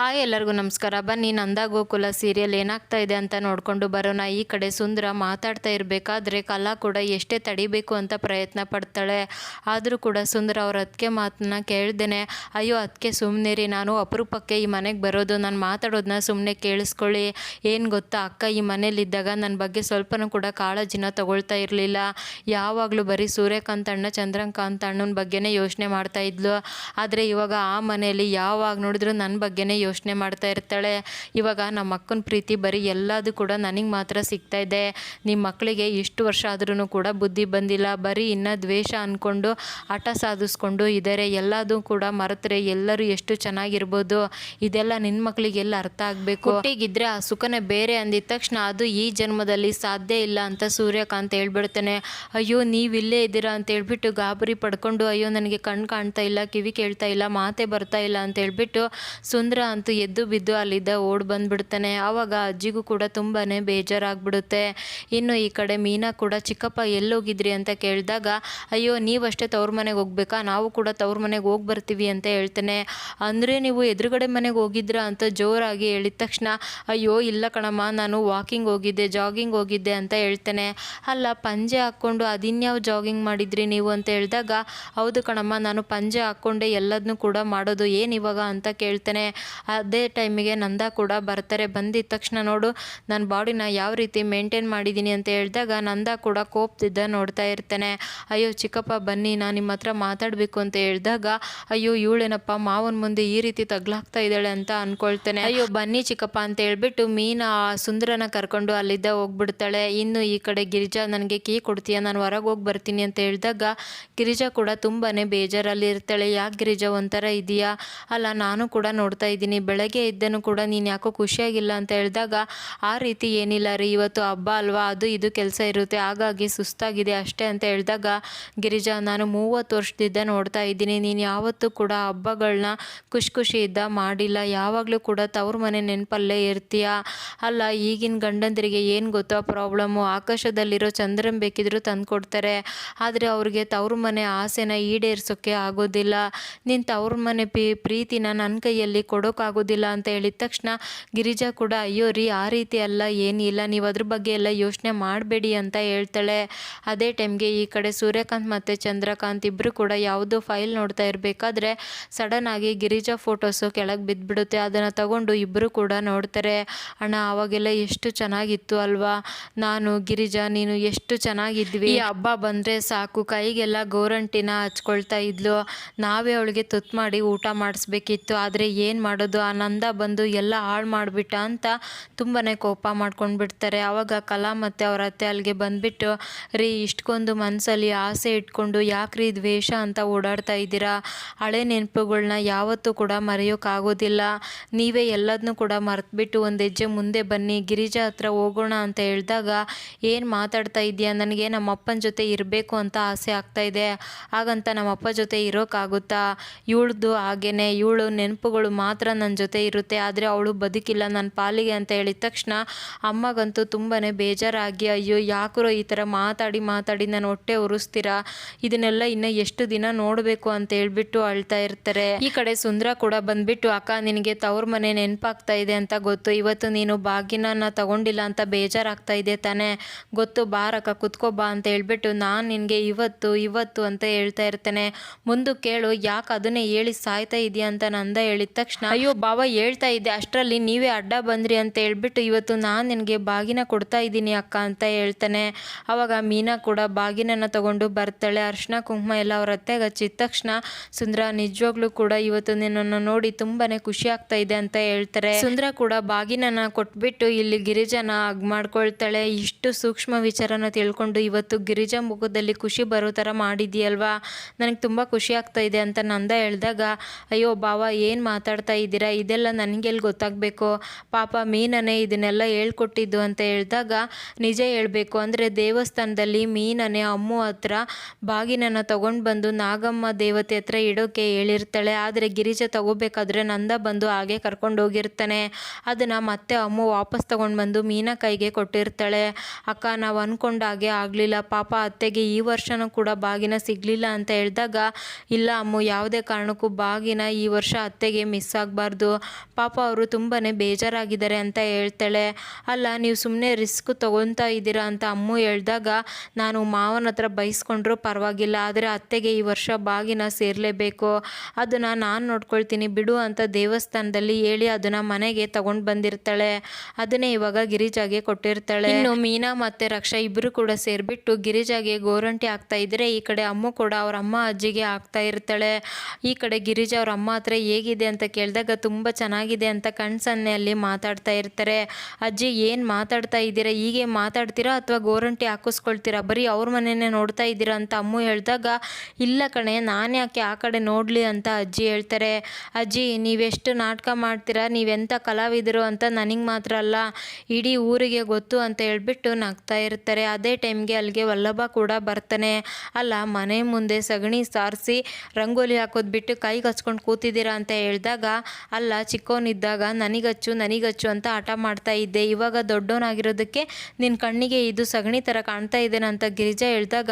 Hi ಎಲ್ಲರಿಗೂ ನಮಸ್ಕಾರ. ಬನ್ನಿ, ನಂದ ಗೋಕುಲ ಸೀರಿಯಲ್ ಏನಾಗ್ತಾ ಇದೆ ಅಂತ ನೋಡಿಕೊಂಡು ಬರೋಣ. ಈ ಕಡೆ ಸುಂದರ ಮಾತಾಡ್ತಾ ಇರಬೇಕಾದ್ರೆ ಕಲಾ ಕೂಡ ಎಷ್ಟೇ ತಡಿಬೇಕು ಅಂತ ಪ್ರಯತ್ನ ಪಡ್ತಾಳೆ. ಆದರೂ ಕೂಡ ಸುಂದರ ಅವ್ರ ಅದಕ್ಕೆ ಮಾತನ್ನ ಕೇಳ್ದೇನೆ, ಅಯ್ಯೋ ಅದಕ್ಕೆ ರೀ ನಾನು ಅಪರೂಪಕ್ಕೆ ಈ ಮನೆಗೆ ಬರೋದು. ನಾನು ಮಾತಾಡೋದನ್ನ ಸುಮ್ಮನೆ ಕೇಳಿಸ್ಕೊಳ್ಳಿ. ಏನು ಗೊತ್ತಾ? ಅಕ್ಕ ಈ ಮನೇಲಿದ್ದಾಗ ನನ್ನ ಬಗ್ಗೆ ಸ್ವಲ್ಪನೂ ಕೂಡ ಕಾಳಜಿನ ತಗೊಳ್ತಾ ಇರಲಿಲ್ಲ. ಯಾವಾಗಲೂ ಬರೀ ಸೂರ್ಯಕಾಂತ್ ಅಣ್ಣ ಚಂದ್ರಕಾಂತ್ ಅಣ್ಣನ ಬಗ್ಗೆನೇ ಯೋಚನೆ ಮಾಡ್ತಾ ಇದ್ಲು. ಆದರೆ ಇವಾಗ ಆ ಮನೆಯಲ್ಲಿ ಯಾವಾಗ ನೋಡಿದ್ರು ನನ್ನ ಬಗ್ಗೆನೇ ಮಾಡ್ತಾ ಇರ್ತಾಳೆ. ಇವಾಗ ನಮ್ಮ ಅಕ್ಕನ ಪ್ರೀತಿ ಬರೀ ಎಲ್ಲದೂ ಕೂಡ ನನಗೆ ಮಾತ್ರ ಸಿಗ್ತಾ ಇದೆ. ನಿಮ್ಮ ಮಕ್ಕಳಿಗೆ ಇಷ್ಟು ವರ್ಷ ಆದ್ರೂ ಕೂಡ ಬುದ್ಧಿ ಬಂದಿಲ್ಲ. ಬರೀ ಇನ್ನ ದ್ವೇಷ ಅಂದ್ಕೊಂಡು ಹಠ ಸಾಧಿಸ್ಕೊಂಡು ಇದ್ದಾರೆ ಎಲ್ಲದೂ ಕೂಡ ಮರೆತರೆ ಎಲ್ಲರೂ ಎಷ್ಟು ಚೆನ್ನಾಗಿರ್ಬೋದು. ಇದೆಲ್ಲ ನಿನ್ನ ಮಕ್ಕಳಿಗೆಲ್ಲ ಅರ್ಥ ಆಗಬೇಕು. ಹೀಗಿದ್ರೆ ಆ ಸುಖನೇ ಬೇರೆ ಅಂದಿದ ತಕ್ಷಣ ಅದು ಈ ಜನ್ಮದಲ್ಲಿ ಸಾಧ್ಯ ಇಲ್ಲ ಅಂತ ಸೂರ್ಯಕಾಂತ್ ಹೇಳ್ಬಿಡ್ತಾನೆ. ಅಯ್ಯೋ, ನೀವು ಇಲ್ಲೇ ಇದ್ದೀರಾ ಅಂತ ಹೇಳ್ಬಿಟ್ಟು ಗಾಬರಿ ಪಡ್ಕೊಂಡು, ಅಯ್ಯೋ, ನನಗೆ ಕಣ್ಣು ಕಾಣ್ತಾ ಇಲ್ಲ, ಕಿವಿ ಕೇಳ್ತಾ ಇಲ್ಲ, ಮಾತೆ ಬರ್ತಾ ಇಲ್ಲ ಅಂತ ಹೇಳ್ಬಿಟ್ಟು ಸುಂದರ ಅಂತೂ ಎದ್ದು ಬಿದ್ದು ಅಲ್ಲಿದ್ದ ಓಡ್ ಬಂದ್ಬಿಡ್ತಾನೆ. ಆವಾಗ ಅಜ್ಜಿಗೂ ಕೂಡ ತುಂಬಾ ಬೇಜಾರಾಗ್ಬಿಡುತ್ತೆ. ಇನ್ನು ಈ ಕಡೆ ಮೀನಾ ಕೂಡ, ಚಿಕ್ಕಪ್ಪ, ಎಲ್ಲೋಗಿದ್ರಿ? ಅಂತ ಕೇಳಿದಾಗ, ಅಯ್ಯೋ ನೀವಷ್ಟೇ ತವ್ರ ಮನೆಗೆ ಹೋಗ್ಬೇಕಾ? ನಾವು ಕೂಡ ತವ್ರ ಮನೆಗೆ ಹೋಗಿ ಬರ್ತೀವಿ ಅಂತ ಹೇಳ್ತಾನೆ. ಅಂದರೆ, ನೀವು ಎದುರುಗಡೆ ಮನೆಗೆ ಹೋಗಿದ್ರಾ? ಅಂತ ಜೋರಾಗಿ ಹೇಳಿದ ತಕ್ಷಣ, ಅಯ್ಯೋ, ಇಲ್ಲ ಕಣಮ್ಮ, ನಾನು ವಾಕಿಂಗ್ ಹೋಗಿದ್ದೆ, ಜಾಗಿಂಗ್ ಹೋಗಿದ್ದೆ ಅಂತ ಹೇಳ್ತೇನೆ. ಅಲ್ಲ, ಪಂಜೆ ಹಾಕ್ಕೊಂಡು ಅದಿನ್ಯಾವ ಜಾಗಿಂಗ್ ಮಾಡಿದ್ರಿ ನೀವು? ಅಂತ ಹೇಳಿದಾಗ, ಹೌದು ಕಣಮ್ಮ, ನಾನು ಪಂಜೆ ಹಾಕ್ಕೊಂಡೆ ಎಲ್ಲದನ್ನೂ ಕೂಡ ಮಾಡೋದು ಏನು ಇವಾಗ? ಅಂತ ಕೇಳ್ತಾನೆ. ಅದೇ ಟೈಮಿಗೆ ನಂದ ಕೂಡ ಬರ್ತಾರೆ. ಬಂದಿದ್ದ ತಕ್ಷಣ ನೋಡು ನನ್ನ ಬಾಡಿನ ಯಾವ ರೀತಿ ಮೇಂಟೈನ್ ಮಾಡಿದ್ದೀನಿ ಅಂತ ಹೇಳಿದಾಗ ನಂದ ಕೂಡ ಕೋಪ್ತಿದ್ದ ನೋಡ್ತಾ ಇರ್ತಾನೆ. ಅಯ್ಯೋ ಚಿಕ್ಕಪ್ಪ, ಬನ್ನಿ, ನಾನು ನಿಮ್ಮ ಹತ್ರ ಮಾತಾಡಬೇಕು ಅಂತ ಹೇಳಿದಾಗ, ಅಯ್ಯೋ ಇವಳೇನಪ್ಪ, ಮಾವನ ಮುಂದೆ ಈ ರೀತಿ ತಗ್ಲಾಗ್ತಾ ಇದ್ದಾಳೆ ಅಂತ ಅನ್ಕೊಳ್ತೇನೆ. ಅಯ್ಯೋ ಬನ್ನಿ ಚಿಕ್ಕಪ್ಪ ಅಂತ ಹೇಳ್ಬಿಟ್ಟು ಮೀನ ಸುಂದರನ ಕರ್ಕೊಂಡು ಅಲ್ಲಿದ್ದ ಹೋಗ್ಬಿಡ್ತಾಳೆ. ಇನ್ನು ಈ ಕಡೆ ಗಿರಿಜಾ ನನಗೆ ಕೀ ಕೊಡ್ತೀಯ, ನಾನು ಹೊರಗೆ ಹೋಗಿ ಬರ್ತೀನಿ ಅಂತ ಹೇಳಿದಾಗ ಗಿರಿಜಾ ಕೂಡ ತುಂಬಾ ಬೇಜಾರಲ್ಲಿ ಇರ್ತಾಳೆ ಯಾಕೆ ಗಿರಿಜಾ ಒಂಥರ ಇದೆಯಾ? ಅಲ್ಲ, ನಾನು ಕೂಡ ನೋಡ್ತಾ ಇದ್ದೀನಿ. ಬೆಳಗ್ಗೆ ಇದ್ದನು ಕೂಡ ನೀನು ಯಾಕೋ ಖುಷಿಯಾಗಿಲ್ಲ ಅಂತ ಹೇಳಿದಾಗ, ಆ ರೀತಿ ಏನಿಲ್ಲ ರೀ, ಇವತ್ತು ಹಬ್ಬ ಅಲ್ವಾ, ಅದು ಇದು ಕೆಲಸ ಇರುತ್ತೆ, ಹಾಗಾಗಿ ಸುಸ್ತಾಗಿದೆ ಅಷ್ಟೇ ಅಂತ ಹೇಳಿದಾಗ, ಗಿರಿಜಾ, ನಾನು ಮೂವತ್ತು ವರ್ಷದಿಂದ ನೋಡ್ತಾ ಇದ್ದೀನಿ, ನೀನು ಯಾವತ್ತೂ ಕೂಡ ಹಬ್ಬಗಳನ್ನ ಖುಷಿ ಖುಷಿಯಿಂದ ಮಾಡಿಲ್ಲ, ಯಾವಾಗಲೂ ಕೂಡ ತವ್ರ ಮನೆ ನೆನಪಲ್ಲೇ ಇರ್ತೀಯ? ಅಲ್ಲ, ಈಗಿನ ಗಂಡಂದರಿಗೆ ಏನು ಗೊತ್ತೋ ಪ್ರಾಬ್ಲಮ್ಮು ಆಕಾಶದಲ್ಲಿರೋ ಚಂದ್ರನ್ ಬೇಕಿದ್ರೂ ತಂದು ಕೊಡ್ತಾರೆ ಆದರೆ ಅವ್ರಿಗೆ ತವ್ರ ಮನೆ ಆಸೆನ ಈಡೇರಿಸೋಕ್ಕೆ ಆಗೋದಿಲ್ಲ, ನೀನು ತವ್ರ ಮನೆ ಪ್ರೀತಿನ ನನ್ನ ಕೈಯಲ್ಲಿ ಕೊಡೋಕ್ಕಾಗೋದಿಲ್ಲ ಅಂತ ಹೇಳಿದ ತಕ್ಷಣ ಗಿರಿಜಾ ಕೂಡ, ಅಯ್ಯೋ ರೀ, ಆ ರೀತಿ ಅಲ್ಲ ಏನಿಲ್ಲ ನೀವು ಅದ್ರ ಬಗ್ಗೆ ಎಲ್ಲ ಯೋಚನೆ ಮಾಡಬೇಡಿ ಅಂತ ಹೇಳ್ತಾಳೆ. ಅದೇ ಟೈಮ್ಗೆ ಈ ಕಡೆ ಸೂರ್ಯಕಾಂತ್ ಮತ್ತು ಚಂದ್ರಕಾಂತ್ ಇಬ್ಬರು ಕೂಡ ಯಾವುದೋ ಫೈಲ್ ನೋಡ್ತಾ ಇರಬೇಕಾದ್ರೆ ಸಡನ್ ಆಗಿ ಗಿರಿಜಾ ಫೋಟೋಸು ಕೆಳಗೆ ಬಿದ್ದುಬಿಡುತ್ತೆ ಅದನ್ನು ತಗೊಂಡು ಇಬ್ಬರು ಕೂಡ ನೋಡ್ತಾರೆ. ಅಣ್ಣ, ಆವಾಗೆಲ್ಲ ಎಷ್ಟು ಚೆನ್ನಾಗಿತ್ತು ಅಲ್ವಾ? ನಾನು, ಗಿರಿಜಾ, ನೀನು ಎಷ್ಟು ಚೆನ್ನಾಗಿದ್ವಿ. ಈ ಹಬ್ಬ ಬಂದರೆ ಸಾಕು. ಕೈಗೆಲ್ಲ ಗೋರಂಟಿನ ಹಚ್ಕೊಳ್ತಾ ಇದ್ಲು. ನಾವೇ ಅವಳಿಗೆ ತುತ್ತು ಮಾಡಿ ಊಟ ಮಾಡಿಸ್ಬೇಕಿತ್ತು. ಆದರೆ ಏನು ಮಾಡೋದು? ಆ ನಂದ ಬಂದು ಎಲ್ಲ ಹಾಳು ಮಾಡಿಬಿಟ್ಟ ಅಂತ ತುಂಬಾ ಕೋಪ ಮಾಡ್ಕೊಂಡು ಬಿಡ್ತಾರೆ ಆವಾಗ ಕಲಾ ಮತ್ತು ಅವ್ರ ಅತ್ತೆ ಅಲ್ಲಿಗೆ ಬಂದುಬಿಟ್ಟು, ರೀ ಇಷ್ಟೊಂದು ಮನಸ್ಸಲ್ಲಿ ಆಸೆ ಇಟ್ಕೊಂಡು ಯಾಕ್ರಿ ದ್ವೇಷ ಅಂತ ಓಡಾಡ್ತಾ ಇದ್ದೀರಾ? ಹಳೆ ನೆನಪುಗಳನ್ನ ಯಾವತ್ತೂ ಕೂಡ ಮರೆಯೋಕ್ಕಾಗೋದಿಲ್ಲ ನೀವೇ ಎಲ್ಲದನ್ನೂ ಕೂಡ ಮರೆತುಬಿಟ್ಟು ಒಂದು ಹೆಜ್ಜೆ ಮುಂದೆ ಬನ್ನಿ, ಗಿರಿಜಾ ಹತ್ರ ಹೋಗೋಣ ಅಂತ ಹೇಳಿದಾಗ ಏನು ಮಾತಾಡ್ತಾ ಇದೆಯಾ ನನಗೆ ನಮ್ಮ ಅಪ್ಪನ ಜೊತೆ ಇರಬೇಕು ಅಂತ ಆಸೆ ಆಗ್ತಾ ಇದೆ. ಹಾಗಂತ ನಮ್ಮ ಅಪ್ಪ ಜೊತೆ ಇರೋಕ್ಕಾಗುತ್ತಾ ಇವಳ್ದು ಹಾಗೇನೆ, ಇವಳು ನೆನಪುಗಳು ಮಾತ್ರ ನನ್ನ ಜೊತೆ ಇರುತ್ತೆ, ಆದರೆ ಅವಳು ಬದುಕಿಲ್ಲ. ನನ್ನ ಪಾಲಿಗೆ ಅಂತ ಹೇಳಿದ ತಕ್ಷಣ ಅಮ್ಮಗಂತೂ ತುಂಬಾ ಬೇಜಾರಾಗಿ, ಅಯ್ಯೋ, ಯಾಕರೋ ಈ ಥರ ಮಾತಾಡಿ ಮಾತಾಡಿ ನಾನು ಹೊಟ್ಟೆ ಉರಿಸ್ತೀರಾ? ಇದನ್ನೆಲ್ಲ ಇನ್ನು ಎಷ್ಟು ದಿನ ನೋಡಬೇಕು? ಅಂತ ಹೇಳ್ಬಿಟ್ಟು ಅಳ್ತಾ ಇರ್ತಾರೆ. ಈ ಕಡೆ ಸುಂದರ ಕೂಡ ಬಂದ್ಬಿಟ್ಟು, ಅಕ್ಕ, ನಿನಗೆ ತವ್ರ ಮನೆ ನೆನಪಾಗ್ತಾ ಇದೆ ಅಂತ ಗೊತ್ತು. ಇವತ್ತು ನೀನು ಬಾಗಿನ ತಗೊಂಡಿಲ್ಲ ಅಂತ ಬೇಜಾರಾಗ್ತಾ ಇದೆ ತಾನೇ. ಗೊತ್ತು ಬಾರಕ್ಕ ಕುತ್ಕೋ ಬಾ ಅಂತ ಹೇಳ್ಬಿಟ್ಟು ನಾನು ನಿನಗೆ ಇವತ್ತು ಇವತ್ತು ಅಂತ ಹೇಳ್ತಾ ಇರ್ತೇನೆ. ಮುಂದೆ ಕೇಳು, ಯಾಕೆ ಅದನ್ನೇ ಹೇಳಿ ಸಾಯ್ತಾ ಇದೆಯಾ? ಅಂತ ನಂದ ಹೇಳಿದ ತಕ್ಷಣ, ಅಯ್ಯೋ ಬಾವ ಹೇಳ್ತಾ ಇದ್ದೆ ಅಷ್ಟರಲ್ಲಿ ನೀವೇ ಅಡ್ಡ ಬಂದ್ರಿ ಅಂತ ಹೇಳ್ಬಿಟ್ಟು ಇವತ್ತು ನಾನು ನಿನಗೆ ಬಾಗಿನ ಕೊಡ್ತಾ ಇದ್ದೀನಿ ಅಕ್ಕ ಅಂತ ಹೇಳ್ತಾನೆ. ಅವಾಗ ಮೀನಾ ಕೂಡ ಬಾಗಿನನ್ನು ತಗೊಂಡು ಬರ್ತಾಳೆ. ಅರ್ಶಿನ, ಕುಂಕುಮ ಎಲ್ಲ ಅವ್ರ ಅತ್ತೆಗೆ ಹಚ್ಚಿದ ತಕ್ಷಣ ಸುಂದ್ರ ನಿಜವಾಗ್ಲೂ ಕೂಡ ಇವತ್ತು ನಿನ್ನನ್ನು ನೋಡಿ ತುಂಬಾನೇ ಖುಷಿ ಆಗ್ತಾ ಇದೆ ಅಂತ ಹೇಳ್ತಾರೆ. ಸುಂದ್ರ ಕೂಡ ಬಾಗಿನನ ಕೊಟ್ಬಿಟ್ಟು ಇಲ್ಲಿ ಗಿರಿಜನ ಅಗ್ ಮಾಡ್ಕೊಳ್ತಾಳೆ. ಇಷ್ಟು ಸೂಕ್ಷ್ಮ ವಿಚಾರನ ತಿಳ್ಕೊಂಡು ಇವತ್ತು ಗಿರಿಜಾ ಮುಖದಲ್ಲಿ ಖುಷಿ ಬರೋ ಥರ ಮಾಡಿದ್ಯಲ್ವಾ? ನನಗೆ ತುಂಬ ಖುಷಿ ಆಗ್ತಾ ಇದೆ ಅಂತ ನಂದ ಹೇಳಿದಾಗ, ಅಯ್ಯೋ ಬಾವ ಏನು ಮಾತಾಡ್ತಾ ಇದ್ದೀರಾ? ಇದೆಲ್ಲ ನನಗೆಲ್ಲಿ ಗೊತ್ತಾಗಬೇಕು? ಪಾಪ ಮೀನನೇ ಇದನ್ನೆಲ್ಲ ಹೇಳ್ಕೊಟ್ಟಿದ್ದು ಅಂತ ಹೇಳಿದಾಗ ನಿಜ ಹೇಳಬೇಕು. ಅಂದರೆ ದೇವಸ್ಥಾನದಲ್ಲಿ ಮೀನನೇ ಅಮ್ಮು ಹತ್ರ ಬಾಗಿನನ್ನು ತಗೊಂಡು ಬಂದು ನಾಗಮ್ಮ ದೇವತೆ ಹತ್ರ ಇಡೋಕೆ ಹೇಳಿರ್ತಾಳೆ. ಆದರೆ ಗಿರಿಜ ತಗೋಬೇಕಾದ್ರೆ ನಂದ ಬಂದು ಹಾಗೆ ಕರ್ಕೊಂಡು ಹೋಗಿರ್ತಾನೆ. ಅದನ್ನು ಮತ್ತೆ ಅಮ್ಮು ವಾಪಸ್ ತಗೊಂಡು ಬಂದು ಮೀನಾ ಕೈಗೆ ಕೊಟ್ಟಿರ್ತಾಳೆ. ಅಕ್ಕ, ನಾವು ಅಂದ್ಕೊಂಡಾಗೆ ಆಗಲಿಲ್ಲ. ಪಾಪ ಅತ್ತೆಗೆ ಈ ವರ್ಷನೂ ಕೂಡ ಬಾಗಿನ ಸಿಗಲಿಲ್ಲ ಅಂತ ಹೇಳಿದಾಗ, ಇಲ್ಲ ಅಮ್ಮು, ಯಾವುದೇ ಕಾರಣಕ್ಕೂ ಬಾಗಿನ ಈ ವರ್ಷ ಅತ್ತೆಗೆ ಮಿಸ್ ಆಗಬಾರ್ದು ಮಾಡಬಾರ್ದು. ಪಾಪ ಅವರು ತುಂಬಾ ಬೇಜಾರಾಗಿದ್ದಾರೆ ಅಂತ ಹೇಳ್ತಾಳೆ. ಅಲ್ಲ ನೀವು ಸುಮ್ಮನೆ ರಿಸ್ಕ್ ತೊಗೊತಾ ಇದ್ದೀರಾ? ಅಂತ ಅಮ್ಮು ಹೇಳಿದಾಗ ನಾನು ಮಾವನ ಹತ್ರ ಬೈಸ್ಕೊಂಡ್ರೂ ಪರವಾಗಿಲ್ಲ ಆದರೆ ಅತ್ತೆಗೆ ಈ ವರ್ಷ ಬಾಗಿನ ಸೇರಲೇಬೇಕು. ಅದನ್ನು ನಾನು ನೋಡ್ಕೊಳ್ತೀನಿ ಬಿಡು ಅಂತ ದೇವಸ್ಥಾನದಲ್ಲಿ ಹೇಳಿ ಅದನ್ನು ಮನೆಗೆ ತಗೊಂಡು ಬಂದಿರ್ತಾಳೆ. ಅದನ್ನೇ ಇವಾಗ ಗಿರಿಜಾಗೆ ಕೊಟ್ಟಿರ್ತಾಳೆ. ಇನ್ನು ಮೀನಾ ಮತ್ತು ರಕ್ಷಾ ಇಬ್ಬರು ಕೂಡ ಸೇರಿಬಿಟ್ಟು ಗಿರಿಜಾಗೆ ಗೋರಂಟಿ ಆಗ್ತಾ ಇದ್ರೆ ಈ ಕಡೆ ಅಮ್ಮು ಕೂಡ ಅವ್ರ ಅಮ್ಮ ಅಜ್ಜಿಗೆ ಆಗ್ತಾ ಇರ್ತಾಳೆ. ಈ ಕಡೆ ಗಿರಿಜಾ ಅವ್ರ ಅಮ್ಮ ಹತ್ರ ಹೇಗಿದೆ ಅಂತ ಕೇಳಿದಾಗ ತುಂಬ ಚೆನ್ನಾಗಿದೆ ಅಂತ ಕಣ್ಸನ್ನೆಯಲ್ಲಿ ಮಾತಾಡ್ತಾ ಇರ್ತಾರೆ. ಅಜ್ಜಿ, ಏನು ಮಾತಾಡ್ತಾ ಇದ್ದೀರಾ? ಹೀಗೆ ಮಾತಾಡ್ತೀರಾ ಅಥವಾ ಗೋರಂಟಿ ಹಾಕಿಸ್ಕೊಳ್ತೀರಾ? ಬರೀ ಅವ್ರ ಮನೆಯೇ ನೋಡ್ತಾ ಇದ್ದೀರಾ ಅಂತ ಅಮ್ಮು ಹೇಳಿದಾಗ, ಇಲ್ಲ ಕಣೆ, ನಾನು ಯಾಕೆ ಆ ಕಡೆ ನೋಡಲಿ ಅಂತ ಅಜ್ಜಿ ಹೇಳ್ತಾರೆ. ಅಜ್ಜಿ, ನೀವೆಷ್ಟು ನಾಟಕ ಮಾಡ್ತೀರಾ? ನೀವೆಂಥ ಕಲಾವಿದರು ಅಂತ ನನಗೆ ಮಾತ್ರ ಅಲ್ಲ, ಇಡೀ ಊರಿಗೆ ಗೊತ್ತು ಅಂತ ಹೇಳ್ಬಿಟ್ಟು ನಗ್ತಾ ಇರ್ತಾರೆ. ಅದೇ ಟೈಮ್ಗೆ ಅಲ್ಲಿಗೆ ವಲ್ಲಭ ಕೂಡ ಬರ್ತಾನೆ. ಅಲ್ಲ, ಮನೆ ಮುಂದೆ ಸಗಣಿ ಸಾರಿಸಿ, ರಂಗೋಲಿ ಹಾಕೋದು ಬಿಟ್ಟು ಕೈಗೆ ಹಚ್ಕೊಂಡು ಕೂತಿದ್ದೀರಾ ಅಂತ ಹೇಳಿದಾಗ ಅಲ್ಲ, ಚಿಕ್ಕವನಿದ್ದಾಗ ನನಗಚ್ಚು ನನಗಚ್ಚು ಅಂತ ಹಠ ಮಾಡ್ತಾ ಇದ್ದೆ. ಇವಾಗ ದೊಡ್ಡವನಾಗಿರೋದಕ್ಕೆ ನಿನ್ನ ಕಣ್ಣಿಗೆ ಇದು ಸಗಣಿ ಥರ ಕಾಣ್ತಾ ಇದ್ದೇನೆ ಅಂತ ಗಿರಿಜಾ ಹೇಳಿದಾಗ,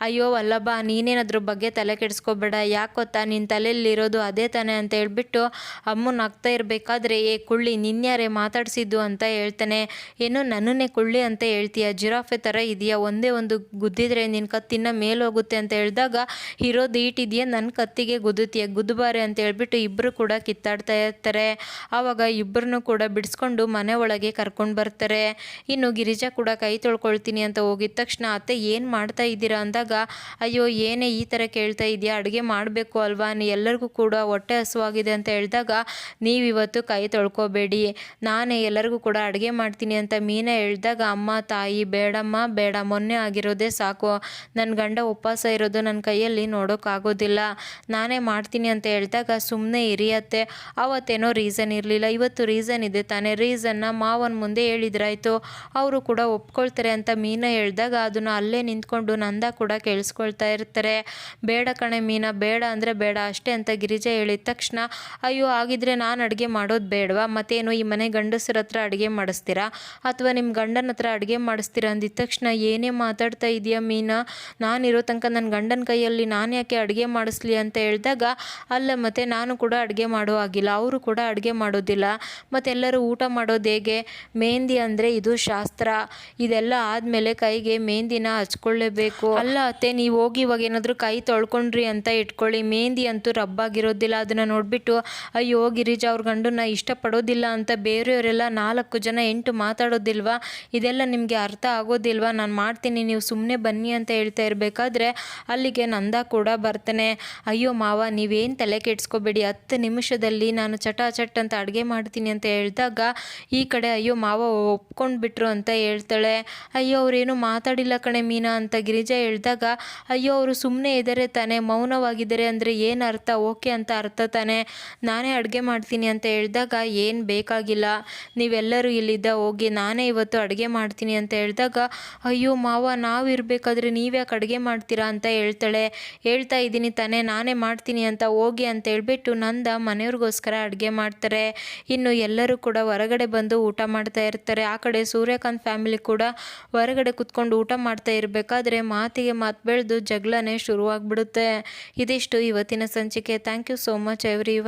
ಅಯ್ಯೋ ವಲ್ಲಭ, ನೀನೇನದ್ರ ಬಗ್ಗೆ ತಲೆ ಕೆಡಿಸ್ಕೋಬೇಡ. ಯಾಕೆ ಗೊತ್ತಾ? ನಿನ್ನ ತಲೆಯಲ್ಲಿರೋದು ಅದೇ ತಾನೆ ಅಂತ ಹೇಳ್ಬಿಟ್ಟು ಅಮ್ಮನ ಆಗ್ತಾ ಇರಬೇಕಾದ್ರೆ, ಏ ಕುಳ್ಳಿ ನಿನ್ಯಾರೇ ಮಾತಾಡಿಸಿದ್ದು ಅಂತ ಹೇಳ್ತಾನೆ. ಏನು ನನ್ನನ್ನೇ ಕುಳ್ಳಿ ಅಂತ ಹೇಳ್ತೀಯ? ಜಿರಾಫೆ ಥರ ಇದೆಯಾ. ಒಂದೇ ಒಂದು ಗುದ್ದಿದ್ರೆ ನಿನ್ನ ಕತ್ತಿನ ಮೇಲೋಗುತ್ತೆ ಅಂತ ಹೇಳಿದಾಗ, ಇರೋದು ಈಟಿದೆಯಾ ನನ್ನ ಕತ್ತಿಗೆ ಗುದ್ದುತ್ತೀಯ ಗುದ್ದುಬಾರೆ ಅಂತ ಹೇಳ್ಬಿಟ್ಟು ಇಬ್ಬರು ಕೂಡ ಕಿತ್ತಾಡ್ತಾ ಇರ್ತಾರೆ ಆವಾಗ ಇಬ್ಬರನ್ನು ಕೂಡ ಬಿಡಿಸ್ಕೊಂಡು ಮನೆ ಒಳಗೆ ಕರ್ಕೊಂಡು ಬರ್ತಾರೆ. ಇನ್ನು ಗಿರಿಜಾ ಕೂಡ ಕೈ ತೊಳ್ಕೊಳ್ತೀನಿ ಅಂತ ಹೋಗಿದ ತಕ್ಷಣ, ಅತ್ತೆ, ಏನು ಮಾಡ್ತಾ ಇದ್ದೀರಾ? ಅಂದಾಗ, ಅಯ್ಯೋ, ಏನೇ ಈ ಥರ ಕೇಳ್ತಾ ಇದೆಯಾ? ಅಡುಗೆ ಮಾಡಬೇಕು ಅಲ್ವಾ? ಎಲ್ಲರಿಗೂ ಕೂಡ ಹೊಟ್ಟೆ ಹಸುವಾಗಿದೆ ಅಂತ ಹೇಳಿದಾಗ ನೀವಿವತ್ತು ಕೈ ತೊಳ್ಕೊಬೇಡಿ. ನಾನೇ ಎಲ್ಲರಿಗೂ ಕೂಡ ಅಡುಗೆ ಮಾಡ್ತೀನಿ ಅಂತ ಮೀನಾ ಹೇಳಿದಾಗ, ಅಮ್ಮ, ತಾಯಿ, ಬೇಡಮ್ಮ, ಬೇಡ, ಮೊನ್ನೆ ಆಗಿರೋದೇ ಸಾಕು. ನನ್ನ ಗಂಡ ಉಪವಾಸ ಇರೋದು ನನ್ನ ಕೈಯಲ್ಲಿ ನೋಡೋಕ್ಕಾಗೋದಿಲ್ಲ ನಾನೇ ಮಾಡ್ತೀನಿ ಅಂತ ಹೇಳಿದಾಗ ಸುಮ್ಮನೆ ಇರಿಯತ್ತೆ ಅವತ್ತೇನೋ ರೀಸನ್ ಇರಲಿಲ್ಲ. ಇವತ್ತು ರೀಸನ್ ಇದೆ ತಾನೇ. ರೀಸನ್ನ ಮಾವನ ಮುಂದೆ ಹೇಳಿದ್ರಾಯ್ತು. ಅವರು ಕೂಡ ಒಪ್ಕೊಳ್ತಾರೆ ಅಂತ ಮೀನ ಹೇಳಿದಾಗ ಅದನ್ನು ಅಲ್ಲೇ ನಿಂತ್ಕೊಂಡು ನಂದ ಕೂಡ ಕೇಳಿಸ್ಕೊಳ್ತಾ ಇರ್ತಾರೆ. ಬೇಡ ಕಣೆ ಮೀನ, ಬೇಡ ಅಂದರೆ ಬೇಡ, ಅಷ್ಟೇ ಅಂತ ಗಿರಿಜಾ ಹೇಳಿದ ತಕ್ಷಣ, ಅಯ್ಯೋ ಆಗಿದ್ರೆ ನಾನು ಅಡುಗೆ ಮಾಡೋದು ಬೇಡವಾ? ಮತ್ತೇನು ಈ ಮನೆ ಗಂಡಸರ ಹತ್ರ ಅಡುಗೆ ಮಾಡಿಸ್ತೀರಾ? ಅಥವಾ ನಿಮ್ಮ ಗಂಡನ ಹತ್ರ ಅಡುಗೆ ಮಾಡಿಸ್ತೀರಾ? ಅಂದಿದ ತಕ್ಷಣ, ಏನೇ ಮಾತಾಡ್ತಾ ಇದೆಯಾ ಮೀನಾ? ನಾನಿರೋ ತನಕ ನನ್ನ ಗಂಡನ ಕೈಯಲ್ಲಿ ನಾನು ಯಾಕೆ ಅಡುಗೆ ಮಾಡಿಸ್ಲಿ? ಅಂತ ಹೇಳಿದಾಗ, ಅಲ್ಲ ಮತ್ತೆ ನಾನು ಕೂಡ ಅಡುಗೆ ಮಾಡೋ ಆಗಿಲ್ಲ ಅವರು ಕೂಡ ಅಡುಗೆ ಮಾಡೋದಿಲ್ಲ. ಮತ್ತೆಲ್ಲರೂ ಊಟ ಮಾಡೋದು ಹೇಗೆ? ಮೆಹಂದಿ ಅಂದರೆ ಇದು ಶಾಸ್ತ್ರ. ಇದೆಲ್ಲ ಆದಮೇಲೆ ಕೈಗೆ ಮೆಹಂದಿನ ಹಚ್ಕೊಳ್ಳೇಬೇಕು ಅಲ್ಲ ಅತ್ತೆ, ನೀವು ಹೋಗಿ ಇವಾಗ ಏನಾದರೂ ಕೈ ತೊಳ್ಕೊಂಡ್ರಿ ಅಂತ ಇಟ್ಕೊಳ್ಳಿ. ಮೆಹಂದಿ ಅಂತೂ ರಬ್ಬಾಗಿರೋದಿಲ್ಲ ಅದನ್ನು ನೋಡಿಬಿಟ್ಟು, ಅಯ್ಯೋ ಗಿರಿಜಾ, ಅವ್ರ ಗಂಡನ್ನ ಇಷ್ಟಪಡೋದಿಲ್ಲ ಅಂತ ಬೇರೆಯವರೆಲ್ಲ ನಾಲ್ಕು ಜನ, ಎಂಟು ಮಾತಾಡೋದಿಲ್ವಾ? ಇದೆಲ್ಲ ನಿಮಗೆ ಅರ್ಥ ಆಗೋದಿಲ್ವಾ? ನಾನು ಮಾಡ್ತೀನಿ, ನೀವು ಸುಮ್ಮನೆ ಬನ್ನಿ ಅಂತ ಹೇಳ್ತಾ ಇರಬೇಕಾದ್ರೆ ಅಲ್ಲಿಗೆ ನಂದ ಕೂಡ ಬರ್ತಾನೆ. ಅಯ್ಯೋ ಮಾವ, ನೀವೇನು ತಲೆ ಕೆಡ್ಸ್ಕೋಬೇಡಿ. ಹತ್ತು ನಿಮಿಷದಲ್ಲಿ ನಾನು ಚಟ ಚಟ್ ಅಂತ ಅಡುಗೆ ಮಾಡ್ತೀನಿ ಅಂತ ಹೇಳಿದಾಗ, ಈ ಕಡೆ ಅಯ್ಯೋ ಮಾವ ಒಪ್ಕೊಂಡ್ಬಿಟ್ರು ಅಂತ ಹೇಳ್ತಾಳೆ. ಅಯ್ಯೋ, ಅವರೇನು ಮಾತಾಡಿಲ್ಲ ಕಣೆ ಮೀನಾ ಅಂತ ಗಿರಿಜಾ ಹೇಳಿದಾಗ, ಅಯ್ಯೋ, ಅವರು ಸುಮ್ಮನೆ ಇದ್ದಾರೆ ತಾನೇ, ಮೌನವಾಗಿದ್ದಾರೆ ಅಂದರೆ ಏನು ಅರ್ಥ? ಓಕೆ ಅಂತ ಅರ್ಥ ತಾನೆ. ನಾನೇ ಅಡುಗೆ ಮಾಡ್ತೀನಿ ಅಂತ ಹೇಳಿದಾಗ, ಏನು ಬೇಕಾಗಿಲ್ಲ. ನೀವೆಲ್ಲರೂ ಇಲ್ಲಿದ್ದ ಹೋಗಿ ನಾನೇ ಇವತ್ತು ಅಡುಗೆ ಮಾಡ್ತೀನಿ ಅಂತ ಹೇಳಿದಾಗ, ಅಯ್ಯೋ ಮಾವ ನಾವು ಇರಬೇಕಾದ್ರೆ ನೀವ್ಯಾಕೆ ಅಡುಗೆ ಮಾಡ್ತೀರಾ ಅಂತ ಹೇಳ್ತಾಳೆ. ಹೇಳ್ತಾ ಇದ್ದೀನಿ ತಾನೇ, ನಾನೇ ಮಾಡ್ತೀನಿ ಅಂತ ಹೋಗಿ ಅಂತ ಹೇಳ್ಬಿಟ್ಟು ನಂದ ಮನೆಯವ್ರಿಗೋಸ್ಕರ ಅಡುಗೆ ಮಾಡ್ತಾರೆ. ಇನ್ನು ಎಲ್ಲರೂ ಕೂಡ ಹೊರಗಡೆ ಬಂದು ಊಟ ಮಾಡ್ತಾ ಇರ್ತಾರೆ. ಆ ಕಡೆ ಸೂರ್ಯಕಾಂತ್ ಫ್ಯಾಮಿಲಿ ಕೂಡ ಹೊರಗಡೆ ಕುತ್ಕೊಂಡು ಊಟ ಮಾಡ್ತಾ ಇರಬೇಕಾದ್ರೆ ಮಾತಿಗೆ ಮಾತು ಬೆಳೆದು ಜಗಳನೇ ಶುರುವಾಗ್ಬಿಡುತ್ತೆ. ಇದಿಷ್ಟು ಇವತ್ತಿನ ಸಂಚಿಕೆ. Thank you so much every